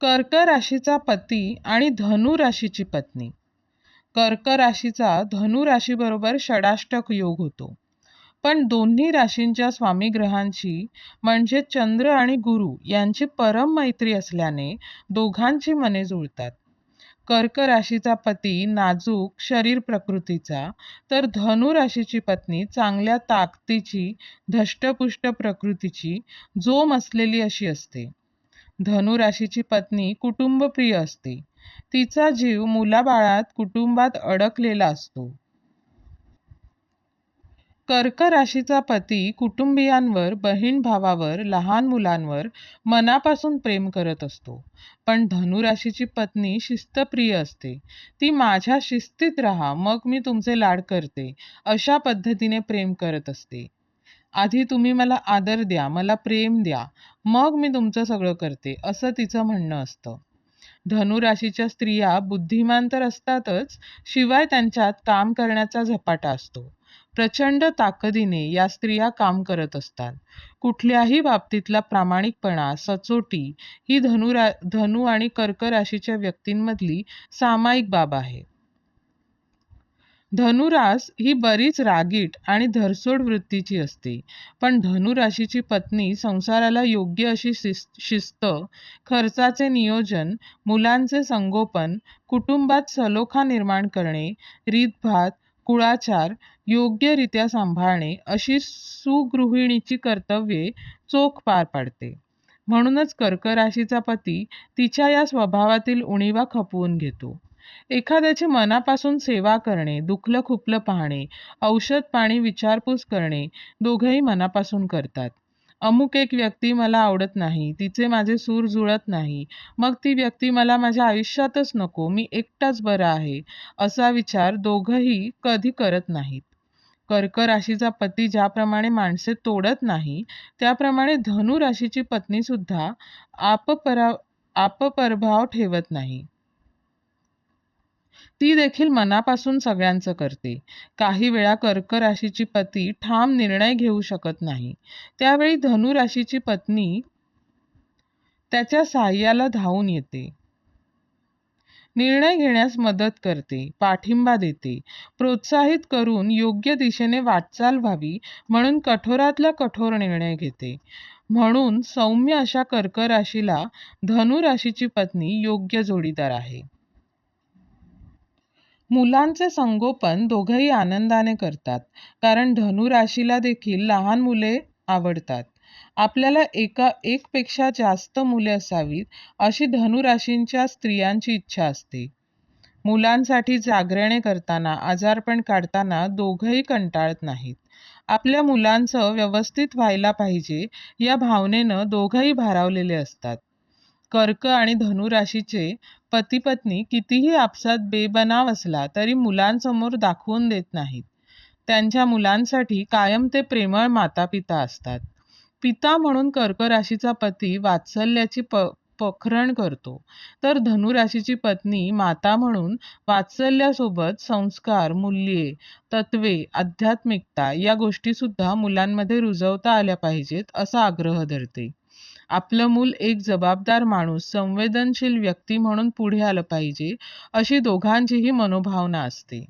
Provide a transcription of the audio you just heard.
कर्क राशीचा पती आणि धनु राशीची पत्नी. कर्क राशीचा धनु राशीबरोबर षडाष्टक योग होतो. पण दोन्ही राशींच्या स्वामी ग्रहांची म्हणजे चंद्र आणि गुरु यांची परम मैत्री असल्याने दोघांची मने जुळतात. कर्क राशीचा पती नाजूक शरीर प्रकृतीचा तर धनु राशीची पत्नी चांगल्या ताकदीची धष्टपुष्ट प्रकृतीची जोम असलेली अशी असते. धनुराशीची पत्नी पत्नी कुटुंबप्रिय असते. तिचा जीव मुलाबाळात कुटुंबात अडकलेला असतो. कर्क राशीचा पती कुटुंबियांवर बहीण भावावर लहान मुलांवर मनापासून प्रेम करत असतो. पण धनुराशीची पत्नी शिस्तप्रिय असते. ती माझ्या शिस्तीत राहा मग मी तुमचे लाड करते अशा पद्धतीने प्रेम करत असते. आधी तुम्ही मला आदर द्या मला प्रेम द्या मग मी तुमचं सगळं करते असं तिचं म्हणणं असतं. धनुराशीच्या स्त्रिया बुद्धिमान तर असतातच शिवाय त्यांच्यात काम करण्याचा झपाटा असतो. प्रचंड ताकदीने या स्त्रिया काम करत असतात. कुठल्याही बाबतीतला प्रामाणिकपणा सचोटी ही धनुरा धनु आणि कर्क राशीच्या व्यक्तींमधली सामायिक बाब आहे. धनुरास ही बरीच रागीट आणि धरसोड वृत्तीची असते. पण धनुराशीची पत्नी संसाराला योग्य अशी शिस्त खर्चाचे नियोजन मुलांचे संगोपन कुटुंबात सलोखा निर्माण करणे रीतभात कुळाचार योग्यरित्या सांभाळणे अशी सुगृहिणीची कर्तव्ये चोख पार पाडते. म्हणूनच कर्क राशीचा पती तिच्या या स्वभावातील उणीवा खपवून घेतो. एखाद्याची मनापासून सेवा करणे दुखलं खुपलं पाहणे औषध पाणी विचारपूस करणे दोघंही मनापासून करतात. अमुक एक व्यक्ती मला आवडत नाही तिचे माझे सूर जुळत नाही मग ती व्यक्ती मला माझ्या आयुष्यातच नको मी एकटाच बरा आहे असा विचार दोघंही कधी करत नाहीत. कर्क राशीचा पती ज्याप्रमाणे माणसे तोडत नाही त्याप्रमाणे धनु राशीची पत्नी सुद्धा आपपरा आपपरभाव ठेवत नाही. ती देखील मनापासून सगळ्यांचं करते. काही वेळा कर्क राशीची पती ठाम निर्णय घेऊ शकत नाही. त्यावेळी धनु राशीची पत्नी त्याच्या साह्याला धावून येते. निर्णय घेण्यास मदत करते पाठिंबा देते. प्रोत्साहित करून योग्य दिशेने वाटचाल व्हावी म्हणून कठोरातला कठोर निर्णय घेते. म्हणून सौम्य अशा कर्क राशीला धनु राशीची पत्नी योग्य जोडीदार आहे. मुलांचे संगोपन दोघंही आनंदाने करतात कारण धनुराशीला देखील लहान मुले आवडतात. आपल्याला एका एकपेक्षा जास्त मुले असावीत अशी धनुराशींच्या स्त्रियांची इच्छा असते. मुलांसाठी जागरणे करताना आजारपण काढताना दोघंही कंटाळत नाहीत. आपल्या मुलांचं व्यवस्थित व्हायला पाहिजे या भावनेनं दोघंही भारावलेले असतात. कर्क आणि धनु राशीचे पती पत्नी कितीही आपसात बेबनाव असला तरी मुलांसमोर दाखवून देत नाहीत. त्यांच्या मुलांसाठी कायम ते प्रेमळ माता पिता असतात. पिता म्हणून कर्क राशीचा पती वात्सल्याची प पखरण करतो. तर धनुराशीची पत्नी माता म्हणून वात्सल्यासोबत संस्कार मूल्ये तत्वे आध्यात्मिकता या गोष्टी सुद्धा मुलांमध्ये रुजवता आल्या पाहिजेत असा आग्रह धरते. आपलं मूल एक जबाबदार माणूस संवेदनशील व्यक्ती म्हणून पुढे आलं पाहिजे अशी दोघांचीही मनोभावना असते.